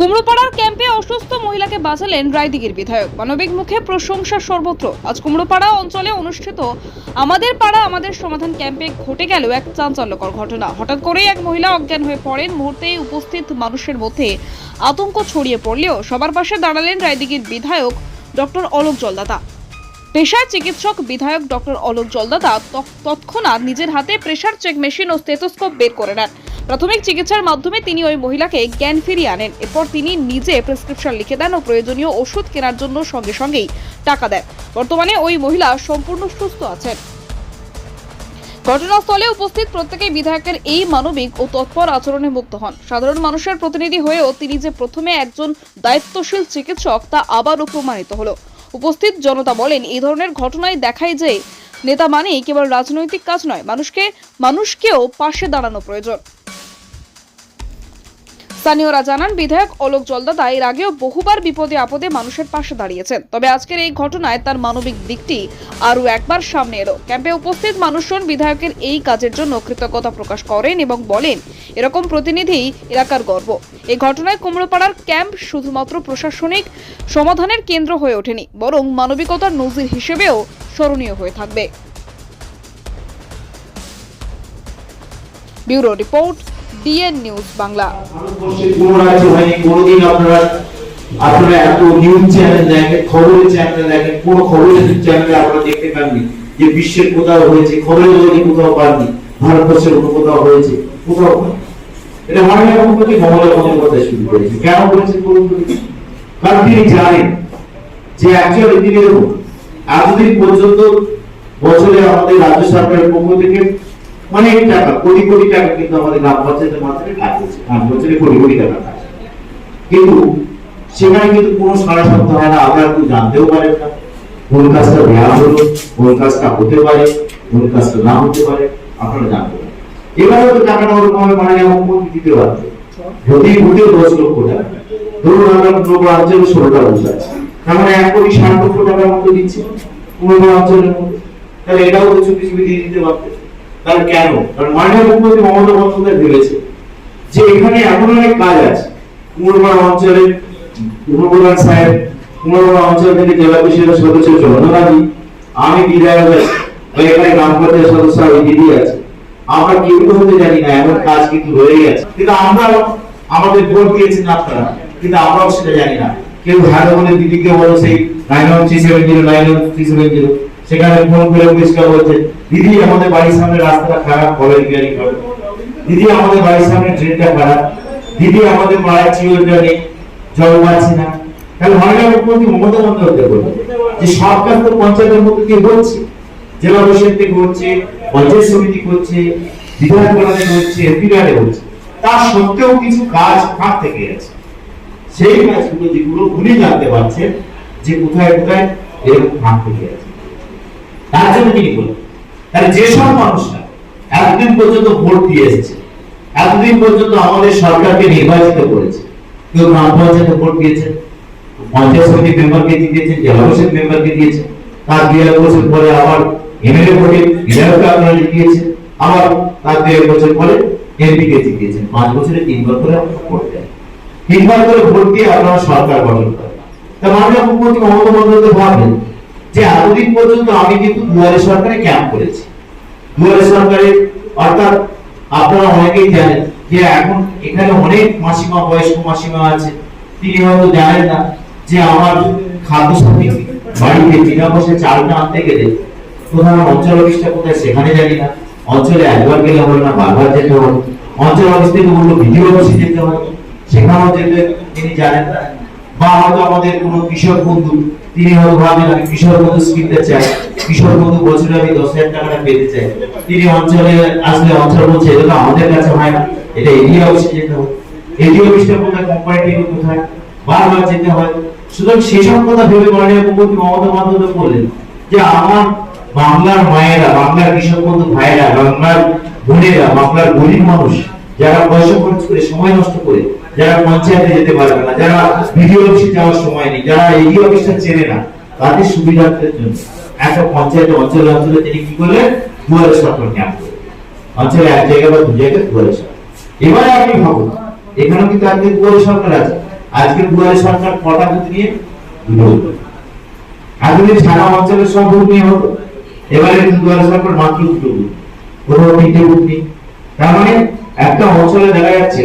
কুমড়োপাড়ার ক্যাম্পে অসুস্থ মহিলাকে বাঁচালেন রায়দিগির বিধায়ক। মানবিক মুখে প্রশংসা সর্বত্র। আজ কুমড়োপাড়া অঞ্চলে অনুষ্ঠিত আমাদের পাড়া, আমাদের সমাধান ক্যাম্পে ঘটে গেল এক চাঞ্চল্যকর ঘটনা। হঠাৎ করেই এক মহিলা অজ্ঞান হয়ে পড়েন। মুহূর্তেই উপস্থিত মানুষের মধ্যে আতঙ্ক ছড়িয়ে পড়লেও সবার পাশে দাঁড়ালেন রায়দিগির বিধায়ক ডক্টর অলোক জলদাতা। পেশার চিকিৎসক বিধায়ক ডক্টর অলোক জলদাতা তৎ- তৎক্ষণাৎ নিজের হাতে প্রেশার চেক মেশিন ও স্টেথোস্কোপ বের করে নেন। প্রাথমিক চিকিৎসার মাধ্যমে তিনি ওই মহিলাকে জ্ঞান ফিরিয়ে আনেন। এরপর তিনি নিজে প্রেসক্রিপশন লিখে দেন ও প্রয়োজনীয় ওষুধ কেনার জন্য সঙ্গে সঙ্গেই টাকা দেন। বর্তমানে ওই মহিলা সম্পূর্ণ সুস্থ আছেন। ঘটনাস্থলে উপস্থিত প্রত্যেকেই বিধায়কের এই মানবিক ও তৎপর আচরণে মুক্ত হন। সাধারণ মানুষের প্রতিনিধি হয়েও তিনি যে প্রথমে একজন দায়িত্বশীল চিকিৎসক তা আবারও প্রমাণিত হলো। উপস্থিত জনতা বলেন, এই ধরনের ঘটনায় দেখায় যে নেতা মানেই কেবল রাজনৈতিক কাজ নয়, মানুষকে, মানুষকেও পাশে দাঁড়ানো প্রয়োজন। স্থানীয়রা জানান, বিধায়ক অলোক জলদাতা এর আগেও বহুবার বিপদে আপদে মানুষের পাশে দাঁড়িয়েছেন। তবে আজকের এই ঘটনায় তার মানবিক দিকটি আরও একবার সামনে এলো। ক্যাম্পে উপস্থিত মানুষজন বিধায়কের এই কাজের জন্য কৃতজ্ঞতা প্রকাশ করেন এবং বলেন, এরকম প্রতিনিধি এলাকার গর্ব। এই ঘটনায় কুমড়োপাড়ার ক্যাম্প শুধুমাত্র প্রশাসনিক সমাধানের কেন্দ্র হয়ে ওঠেনি, বরং মানবিকতার নজির হিসেবেও স্মরণীয় হয়ে থাকবে। Bureau report DN news Bangla. আপনারা এত নিউজ চ্যানেল দেখেন খবরের চ্যানেল দেখেন কোন খবরের চ্যানেলে আপনারা দেখতে পাননি যে বিশ্বের কোথাও হয়েছে, খবরের কোথাও পাননি, ভারতবর্ষের অন্য কোথাও হয়েছে, কোথাও। এটা মাননীয় মুখ্যমন্ত্রী মমতা বন্দ্যোপাধ্যায় শুরু করেছে। কেন করেছে কারণ তিনি জানেন যে এতদিন পর্যন্ত বছরে আমাদের রাজ্য সরকারের পক্ষ থেকে অনেক টাকা কোটি কোটি টাকা কিন্তু আমাদের গ্রাম পঞ্চায়েতের মাধ্যমে হচ্ছে। পাঁচ বছরে কোটি কোটি টাকা কিন্তু সেখানে কিন্তু কোনো সারা শব্দ হয় না আপনারা কেউ জানতেও পারেন না। কোন কাজটা দেওয়া হলো, কোন কাজটা হতে পারে, কোন কাজটা না হতে পারে, আপনারা জানতে পারেন। এবারে তো টাকাটা ওরকম ভাবে মাননীয় মুখ্যমন্ত্রী দিতে পারবে যদি ভোটেও দশ লক্ষ টাকা। ধরুন আমরা পূর্ব অঞ্চলে ষোলোটা বসে আছে। তার মানে এক কোটি ষাট লক্ষ টাকার মতো দিচ্ছে পূর্ব অঞ্চলের মধ্যে। তাহলে এটাও কিছু চুপি দিয়ে দিতে পারবে তাহলে কেন? কারণ মাননীয় মুখ্যমন্ত্রী মমতা বন্দ্যোপাধ্যায় ভেবেছে যে এখানে এমন অনেক কাজ আছে। কুমোরপাড়া অঞ্চলে উপপ্রধান সাহেব, কুমোরপাড়া অঞ্চল থেকে জেলা পরিষদের সদস্য জনগান্ধী আমি বিধায়ক আছি এখানে গ্রাম পঞ্চায়েত সদস্য ওই দিদি আছে। আমরা কেউ তো হতে জানি না, এমন কাজ কিন্তু রয়ে গেছে কিন্তু আমরা আমাদের ভোট দিয়েছেন আপনারা, কিন্তু আমরাও সেটা জানি না। কেউ হ্যালো বলে দিদিকে বলো, সেই nine one three seven zero nine one three seven zero সেখানে ফোন করে পরিষ্কার বলছে দিদি, আমাদের বাড়ির সামনে রাস্তাটা খারাপ কবে রিপেয়ারিং হবে দিদি, আমাদের বাড়ির সামনে ট্রেনটা খারাপ। দিদি, আমাদের পাড়ায় চিওরটা নেই, জল পাচ্ছি না। তাহলে মাননীয় মুখ্যমন্ত্রী মমতা বন্দ্যোপাধ্যায় বলবেন যে, সরকার তো পঞ্চায়েতের মধ্যে দিয়ে বলছে, জেলা পরিষদ থেকে হচ্ছে পঞ্চায়েত সমিতি করছে বিধায়ক বলাতে হচ্ছে এমপিডারে হচ্ছে তা সত্ত্বেও কিছু কাজ ফাঁক থেকে আছে সেই কাজগুলো যেগুলো উনি জানতে পারছেন যে কোথায় কোথায় এরকম ফাঁক থেকে আছে পর্যন্ত ভোট পর্যন্ত আমাদের সরকারকে নির্বাচিত করেছে। কেউ ভোট দিয়েছে তার বছর পরে আবার ভোটে আপনারা আবার তার এক বছর পরে পাঁচ বছরে করে ভোট করে ভোট দিয়ে আপনারা সরকার গঠন ভাবলেন যে এতদিন পর্যন্ত আমি কিন্তু দুয়ারে সরকারে ক্যাম্প করেছি। দুয়ারে সরকারে, অর্থাৎ আপনারা অনেকেই জানেন যে এখন এখানে অনেক মাসিমা, বয়স্ক মাসিমা আছে। তিনি হয়তো জানেন না যে আমার খাদ্য সমিতি বাড়িতে বিনা পয়সা চালটা আনতে গেলে প্রধান অঞ্চল অফিসটা কোথায় সেখানে জানি না। অঞ্চলে একবার গেলে হবে না, বারবার যেতে হবে অঞ্চল অফিস থেকে বলল ভিডিও অফিসে যেতে হবে সেখানেও যেতে তিনি জানেন না। বা হয়তো আমাদের কোনো কৃষক বন্ধু তিনি হয়তো ভাবেন আমি কৃষক বন্ধু স্কিমটা চাই। কৃষক বন্ধু বছরে আমি দশ হাজার টাকাটা পেতে চাই। তিনি অঞ্চলে আসলে অঞ্চল বলছে এটা আমাদের কাছে হয় না। এটা এডিও অফিসে যেতে হবে। এডিও অফিসটা কোথায়? কোম্পানি থেকে কোথায়? বারবার যেতে হয়। সুতরাং সেসব কথা ভেবে মাননীয় মুখ্যমন্ত্রী মমতা বন্দ্যোপাধ্যায় বললেন যে, আমার বাংলার মায়েরা, বাংলার কৃষক বন্ধু ভাইয়েরা, বাংলার বোনেরা, বাংলার গরিব মানুষ, যারা পয়সা খরচ করে, সময় নষ্ট করে যারা পঞ্চায়েতে যেতে পারবে না, যারা বিডিও অফিসে যাওয়ার সময় নেই, যারা এই অফিসটা চেনে না, তাদের সুবিধার্থের জন্য একটা পঞ্চায়েতে অঞ্চলে অঞ্চলে তিনি কি করলেন? দুয়ারে সরকার ক্যাম্প অঞ্চলে এক জায়গায় বা দু জায়গায় দুয়ারে সরকার এবারে আপনি ভাবুন, এখানেও কিন্তু আজকে দুয়ারে সরকার আছে। আজকে দুয়ারে সরকার কটা বুথ নিয়ে? দুটো। এতদিন সারা অঞ্চলের সব বুথ নিয়ে হতো এবারে দুয়ারে সরকার মাত্র দুটো বুথ। কোথাও তিনটে বুথ নেই। তার মানে একটা অঞ্চলে দেখা যাচ্ছে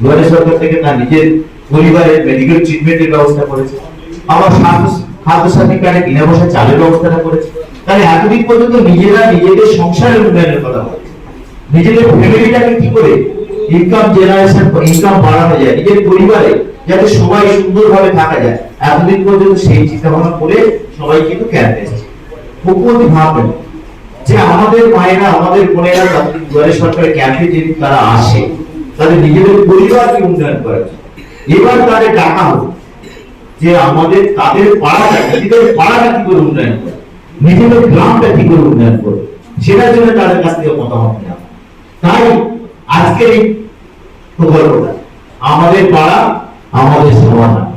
দুয়ারে সরকার থেকে তার নিজের পরিবারের মেডিকেল ট্রিটমেন্টের ব্যবস্থা করেছে। স্বাস্থ্য খাদ্য কার্ডে চালের ব্যবস্থাটা করেছে। তাহলে এতদিন পর্যন্ত নিজেরা নিজেদের সংসারের নিজেদের ফ্যামিলিটাকে কি করে ইনকাম জেনারেশন ইনকাম বাড়ানো যায়? নিজের পরিবারে যাতে সবাই সুন্দরভাবে থাকা যায়। এতদিন পর্যন্ত সেই চিন্তা ভাবনা করে সবাই কিন্তু ক্যাম্পে এসেছে যে আমাদের মায়েরা, আমাদের বোনেরা যতদিন দুয়ারে সরকারের ক্যাম্পে যদি তারা আসে তাদের নিজেদের পরিবারকে উন্নয়ন জন্য। এবার তাদের ডাকা হবে যে আমাদের তাদের পাড়াটা নিজেদের পাড়াটা কি করে উন্নয়ন করে? নিজেদের গ্রামটা কি করে উন্নয়ন করে? সেটার জন্য তাদের কাছ থেকে মতামত নেওয়া। তাই আজকের এই প্রকল্পটা আমাদের পাড়া, আমাদের সমাধান